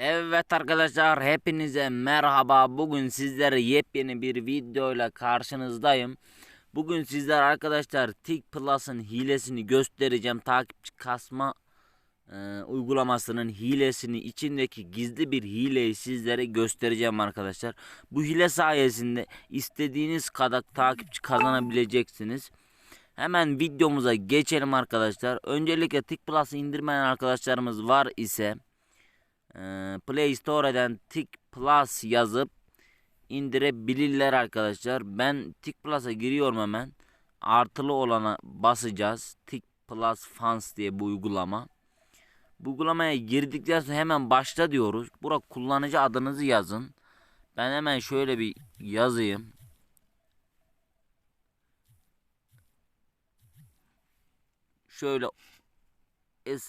Evet arkadaşlar hepinize merhaba. Bugün sizlere yepyeni bir videoyla karşınızdayım. Bugün sizler arkadaşlar Tik Plus'ın hilesini göstereceğim. Takipçi kasma e, uygulamasının hilesini içindeki gizli bir hileyi sizlere göstereceğim arkadaşlar. Bu hile sayesinde istediğiniz kadar takipçi kazanabileceksiniz. Hemen videomuza geçelim arkadaşlar. Öncelikle Tik Plus'ı indirmeyen arkadaşlarımız var ise Play Store'dan Tik Plus yazıp indirebilirler arkadaşlar. Ben Tik Plus'a giriyorum hemen. Artılı olana basacağız. Tik Plus Fans diye bu uygulama. Bu uygulamaya girdikten sonra hemen başla diyoruz. Bura kullanıcı adınızı yazın. Ben hemen şöyle bir yazayım. Şöyle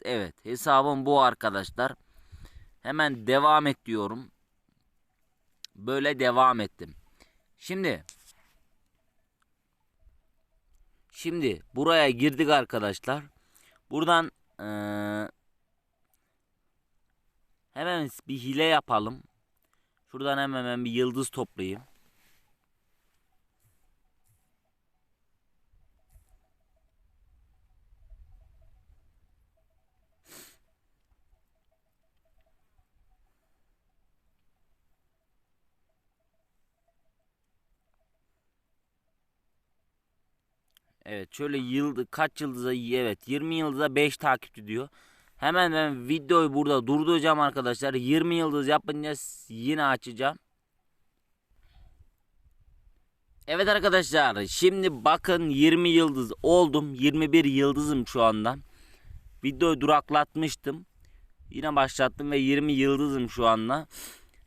evet hesabım bu arkadaşlar. Hemen devam et diyorum. Böyle devam ettim. Şimdi Şimdi buraya girdik arkadaşlar. Buradan eee, hemen bir hile yapalım. Şuradan hemen ben bir yıldız toplayayım. Evet şöyle yıl kaç yıldıza evet 20 yıldıza 5 takipçi diyor. Hemen ben videoyu burada durduracağım arkadaşlar. 20 yıldız yapınca yine açacağım. Evet arkadaşlar şimdi bakın 20 yıldız oldum. 21 yıldızım şu anda. Videoyu duraklatmıştım. Yine başlattım ve 20 yıldızım şu anda.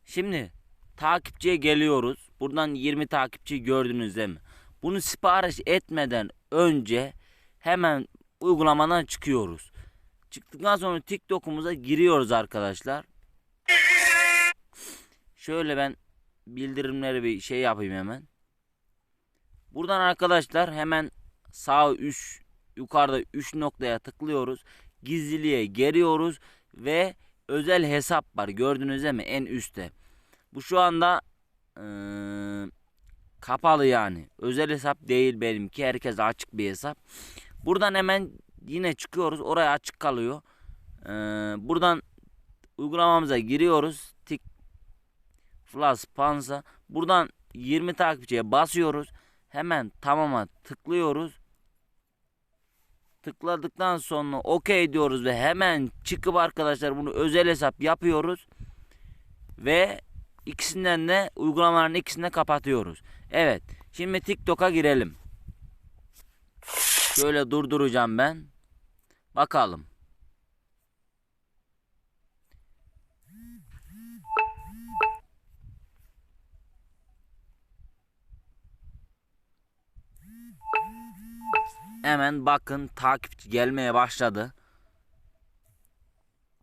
Şimdi takipçiye geliyoruz. Buradan 20 takipçi gördünüz değil mi? Bunu sipariş etmeden önce hemen uygulamadan çıkıyoruz. Çıktıktan sonra TikTok'umuza giriyoruz arkadaşlar. Şöyle ben bildirimleri bir şey yapayım hemen. Buradan arkadaşlar hemen sağ üst yukarıda 3 noktaya tıklıyoruz. Gizliliğe geliyoruz ve özel hesap var. Gördünüz değil mi? En üstte. Bu şu anda eee, kapalı yani. Özel hesap değil benimki. Herkes açık bir hesap. Buradan hemen yine çıkıyoruz. Oraya açık kalıyor. Ee, buradan uygulamamıza giriyoruz. Tik Plus Panza. Buradan 20 takipçiye basıyoruz. Hemen tamama tıklıyoruz. Tıkladıktan sonra OK diyoruz ve hemen çıkıp arkadaşlar bunu özel hesap yapıyoruz. Ve ikisinden de uygulamaların ikisini de kapatıyoruz. Evet. Şimdi TikTok'a girelim. Şöyle durduracağım ben. Bakalım. Hemen bakın takipçi gelmeye başladı.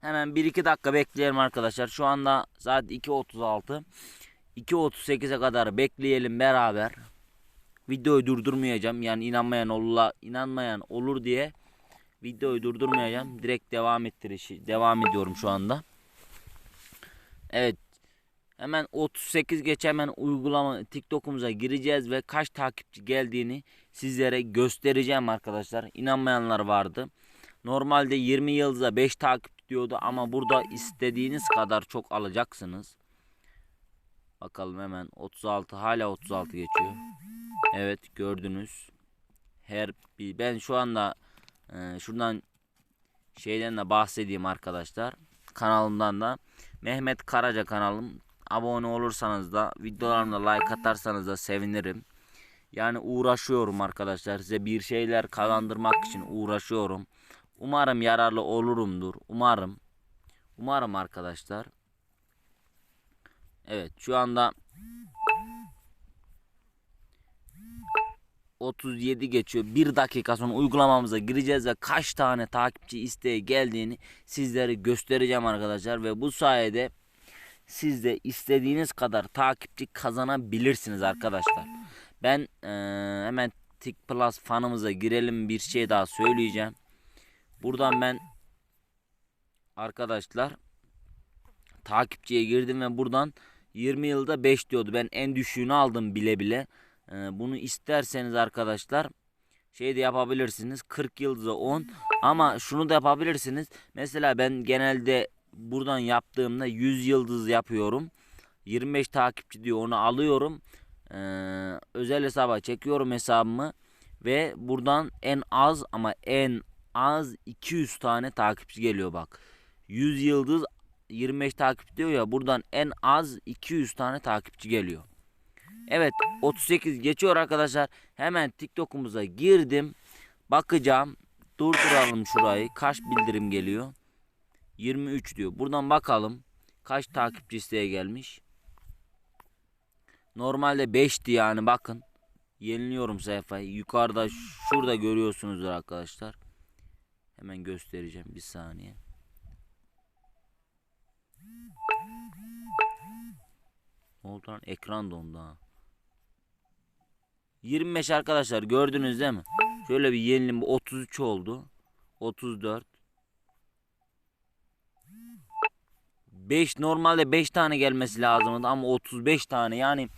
Hemen 1-2 dakika bekleyelim arkadaşlar. Şu anda saat 2.36. 2.38'e kadar bekleyelim beraber. Videoyu durdurmayacağım. Yani inanmayan olur, inanmayan olur diye videoyu durdurmayacağım. Direkt devam ettirişi devam ediyorum şu anda. Evet. Hemen 38 geç hemen uygulama TikTok'umuza gireceğiz ve kaç takipçi geldiğini sizlere göstereceğim arkadaşlar. İnanmayanlar vardı. Normalde 20 yıldıza 5 takip diyordu ama burada istediğiniz kadar çok alacaksınız. Bakalım hemen 36 hala 36 geçiyor. Evet gördünüz. Her bir ben şu anda e, şuradan şeyden de bahsedeyim arkadaşlar. Kanalımdan da Mehmet Karaca kanalım. Abone olursanız da videolarımda like atarsanız da sevinirim. Yani uğraşıyorum arkadaşlar. Size bir şeyler kazandırmak için uğraşıyorum. Umarım yararlı olurumdur. Umarım. Umarım arkadaşlar. Evet şu anda 37 geçiyor. Bir dakika sonra uygulamamıza gireceğiz ve kaç tane takipçi isteği geldiğini sizlere göstereceğim arkadaşlar. Ve bu sayede siz de istediğiniz kadar takipçi kazanabilirsiniz arkadaşlar. Ben eee, hemen Tik Plus fanımıza girelim bir şey daha söyleyeceğim. Buradan ben arkadaşlar takipçiye girdim ve buradan 20 yılda 5 diyordu. Ben en düşüğünü aldım bile bile. Ee, bunu isterseniz arkadaşlar şey de yapabilirsiniz. 40 yıldıza 10 ama şunu da yapabilirsiniz. Mesela ben genelde buradan yaptığımda 100 yıldız yapıyorum. 25 takipçi diyor onu alıyorum. Ee, özel hesaba çekiyorum hesabımı ve buradan en az ama en az 200 tane takipçi geliyor bak. 100 yıldız 25 takipçi diyor ya buradan en az 200 tane takipçi geliyor. Evet 38 geçiyor arkadaşlar. Hemen TikTok'umuza girdim. Bakacağım. Durduralım şurayı. Kaç bildirim geliyor? 23 diyor. Buradan bakalım. Kaç takipçi isteğe gelmiş? Normalde 5'ti yani bakın. Yeniliyorum sayfayı. Yukarıda şurada görüyorsunuzdur arkadaşlar. Hemen göstereceğim bir saniye. Ne oldu lan? Ekran dondu ha. 25 arkadaşlar gördünüz değil mi? Şöyle bir yenilim 33 oldu. 34 5 normalde 5 tane gelmesi lazımdı ama 35 tane yani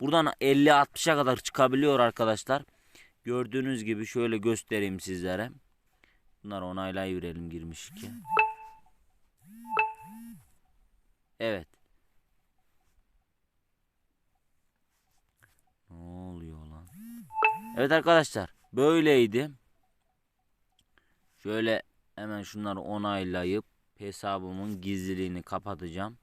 buradan 50-60'a kadar çıkabiliyor arkadaşlar. Gördüğünüz gibi şöyle göstereyim sizlere. Bunları onaylayıverelim girmiş ki. Evet. Ne oluyor lan? Evet arkadaşlar böyleydi. Şöyle hemen şunları onaylayıp hesabımın gizliliğini kapatacağım.